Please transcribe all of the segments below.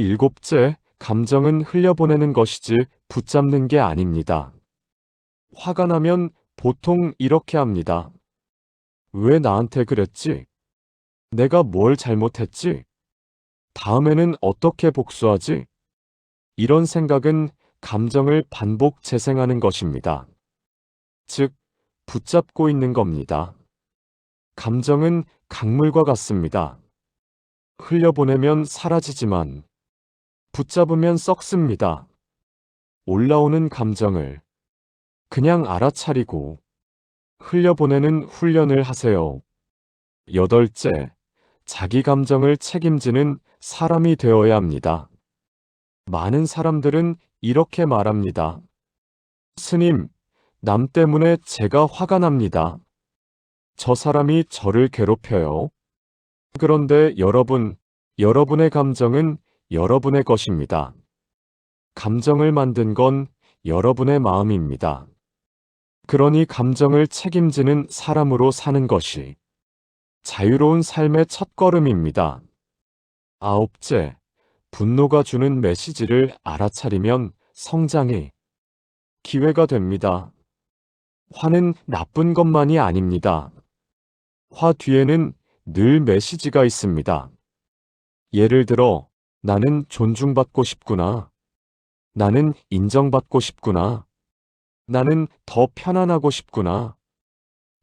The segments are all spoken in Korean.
일곱째, 감정은 흘려보내는 것이지 붙잡는 게 아닙니다. 화가 나면 보통 이렇게 합니다. 왜 나한테 그랬지? 내가 뭘 잘못했지? 다음에는 어떻게 복수하지? 이런 생각은 감정을 반복 재생하는 것입니다. 즉, 붙잡고 있는 겁니다. 감정은 강물과 같습니다. 흘려보내면 사라지지만 붙잡으면 썩습니다. 올라오는 감정을 그냥 알아차리고 흘려보내는 훈련을 하세요. 여덟째, 자기 감정을 책임지는 사람이 되어야 합니다. 많은 사람들은 이렇게 말합니다. 스님, 남 때문에 제가 화가 납니다. 저 사람이 저를 괴롭혀요. 그런데 여러분, 여러분의 감정은 여러분의 것입니다. 감정을 만든 건 여러분의 마음입니다. 그러니 감정을 책임지는 사람으로 사는 것이 자유로운 삶의 첫걸음입니다. 아홉째, 분노가 주는 메시지를 알아차리면 성장이 기회가 됩니다. 화는 나쁜 것만이 아닙니다. 화 뒤에는 늘 메시지가 있습니다. 예를 들어, 나는 존중받고 싶구나. 나는 인정받고 싶구나. 나는 더 편안하고 싶구나.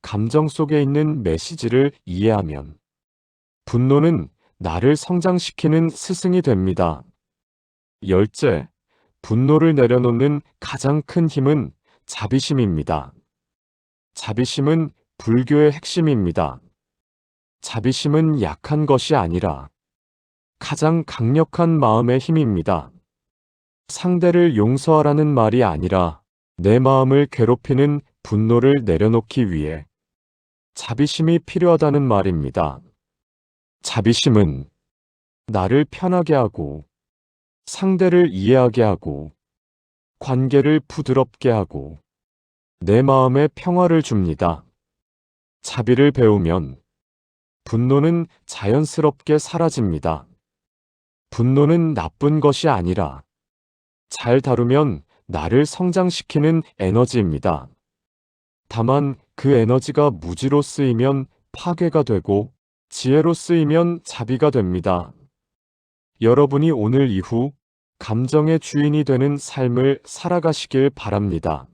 감정 속에 있는 메시지를 이해하면 분노는 나를 성장시키는 스승이 됩니다. 열째, 분노를 내려놓는 가장 큰 힘은 자비심입니다. 자비심은 불교의 핵심입니다. 자비심은 약한 것이 아니라 가장 강력한 마음의 힘입니다. 상대를 용서하라는 말이 아니라 내 마음을 괴롭히는 분노를 내려놓기 위해 자비심이 필요하다는 말입니다. 자비심은 나를 편하게 하고 상대를 이해하게 하고 관계를 부드럽게 하고 내 마음에 평화를 줍니다. 자비를 배우면 분노는 자연스럽게 사라집니다. 분노는 나쁜 것이 아니라 잘 다루면 나를 성장시키는 에너지입니다. 다만 그 에너지가 무지로 쓰이면 파괴가 되고 지혜로 쓰이면 자비가 됩니다. 여러분이 오늘 이후 감정의 주인이 되는 삶을 살아가시길 바랍니다.